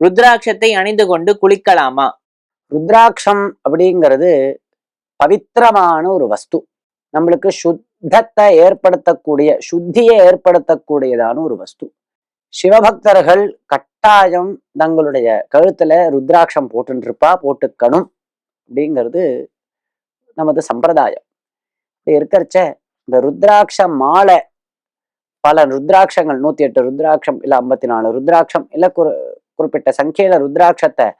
ருத்ராட்சத்தை அணிந்து கொண்டு குளிக்கலாமா? ருத்ராட்சம் அப்படிங்கிறது பவித்திரமான ஒரு வஸ்து. நம்மளுக்கு சுத்தத்தை ஏற்படுத்தக்கூடிய சுத்தியை ஏற்படுத்தக்கூடியதான ஒரு வஸ்து. சிவபக்தர்கள் கட்டாயம் தங்களுடைய கழுத்துல ருத்ராட்சம் போட்டுன்னு இருப்பா போட்டுக்கணும் அப்படிங்கிறது நமது சம்பிரதாயம். இப்படி இருக்கிறச்ச இந்த ருத்ராட்ச மாலை பல ருத்ராட்சங்கள் நூத்தி எட்டு ருத்ராட்சம் இல்ல ஐம்பத்தி நாலு ருத்ராட்சம் இல்ல குறிப்பிட்ட சங்கையில ருத்ராட்சத்தை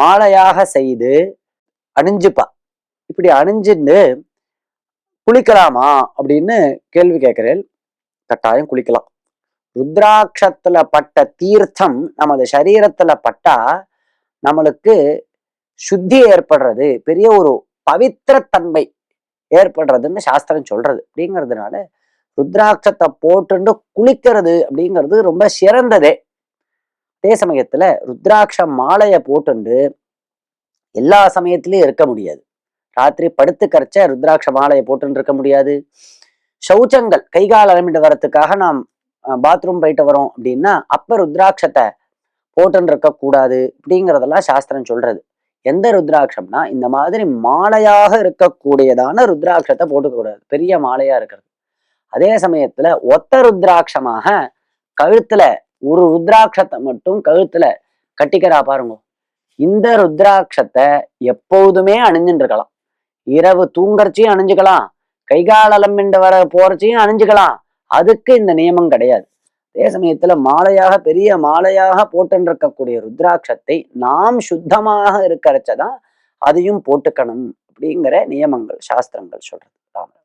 மாலையாக செய்து அணிஞ்சுப்பா. இப்படி அணிஞ்சிருந்து குளிக்கலாமா அப்படின்னு கேள்வி கேட்கிறேன். கட்டாயம் குளிக்கலாம். ருத்ராட்சத்துல பட்ட தீர்த்தம் நமது சரீரத்துல பட்டா நம்மளுக்கு சுத்தி ஏற்படுறது பெரிய ஒரு பவித்திரத்தன்மை ஏற்படுறதுன்னு சாஸ்திரம் சொல்றது. அப்படிங்கிறதுனால ருத்ராட்சத்தை போட்டுண்டு குளிக்கிறது அப்படிங்கிறது ரொம்ப சிறந்ததே. அதே சமயத்துல ருத்ராட்ச மாலையை போட்டுண்டு எல்லா சமயத்திலயும் இருக்க முடியாது. ராத்திரி படுத்து கரைச்ச ருத்ராட்ச மாலையை போட்டுன்னு இருக்க முடியாது. சௌச்சங்கள் கைகால் அலமிட்டு வரத்துக்காக நாம் பாத்ரூம் போயிட்டு வரோம் அப்படின்னா அப்ப ருத்ராட்சத்தை போட்டுன்னு இருக்க கூடாது அப்படிங்கிறதெல்லாம் சாஸ்திரம் சொல்றது. எந்த ருத்ராட்சம்னா இந்த மாதிரி மாலையாக இருக்கக்கூடியதான ருத்ராட்சத்தை போட்டுக்கூடாது பெரிய மாலையா இருக்கிறது. அதே சமயத்துல ஒத்த ருத்ராட்சமாக கழுத்துல ஒரு ருத்ராட்சத்தை மட்டும் கழுத்துல கட்டிக்கிறா பாருங்க. இந்த ருத்ராட்சத்தை எப்போதுமே அணிஞ்சுட்டு இருக்கலாம் இரவு தூங்கறச்சையும் அணிஞ்சுக்கலாம். கைகாலம் வர போறச்சியும் அணிஞ்சுக்கலாம். அதுக்கு இந்த நியமம் கிடையாது. அதே சமயத்துல மாலையாக பெரிய மாலையாக போட்டுன்னு இருக்கக்கூடிய ருத்ராட்சத்தை நாம் சுத்தமாக இருக்கிறச்சதான் அதையும் போட்டுக்கணும் அப்படிங்கிற நியமங்கள் சாஸ்திரங்கள் சொல்றது. ராமர்